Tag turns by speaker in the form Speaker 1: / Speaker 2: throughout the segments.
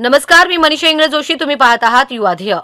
Speaker 1: नमस्कार मी मनीषा इंग्रज जोशी. तुम्ही पाहत आहात युवाध्येय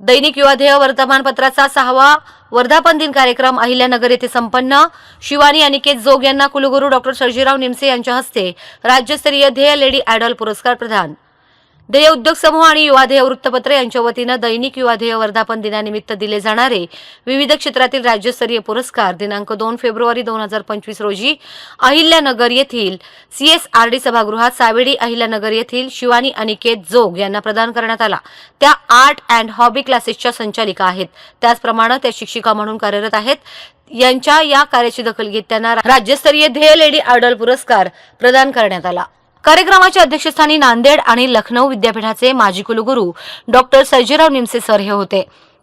Speaker 1: दैनिक युवाध्येय वर्तमानपत्राचा सहावा वर्धापन दिन कार्यक्रम अहिल्यानगर येथे संपन्न. शिवानी अनिकेत जोग यांना कुलगुरू डॉक्टर सर्जीराव निमसे यांच्या हस्ते राज्यस्तरीय ध्येय लेडी आयडॉल पुरस्कार प्रदान. ध्येय उद्योग समूह आणि युवाधेय वृत्तपत्र यांच्या वतीनं दैनिक युवाधेय वर्धापन दिनानिमित्त दिले जाणारे विविध क्षेत्रातील राज्यस्तरीय पुरस्कार दिनांक दोन फेब्रुवारी दोन हजार पंचवीस रोजी अहिल्यानगर येथील सीएसआरडी सभागृहात सावेडी अहिल्यानगर येथील शिवानी अनिकेत जोग यांना प्रदान करण्यात आला. त्या आर्ट अँड हॉबी क्लासेसच्या संचालिका आहेत. त्याचप्रमाणे त्या शिक्षिका म्हणून कार्यरत आहेत. यांच्या या कार्याची दखल घेत त्यांना राज्यस्तरीय ध्येय लेडी आयडॉल पुरस्कार प्रदान करण्यात आला. कार्यक्रमाच्या अध्यक्षस्थानी नांदेड आणि लखनौ विद्यापीठाचे माजी कुलगुरू डॉक्टर सर्जेराव निमसे सर हे होते.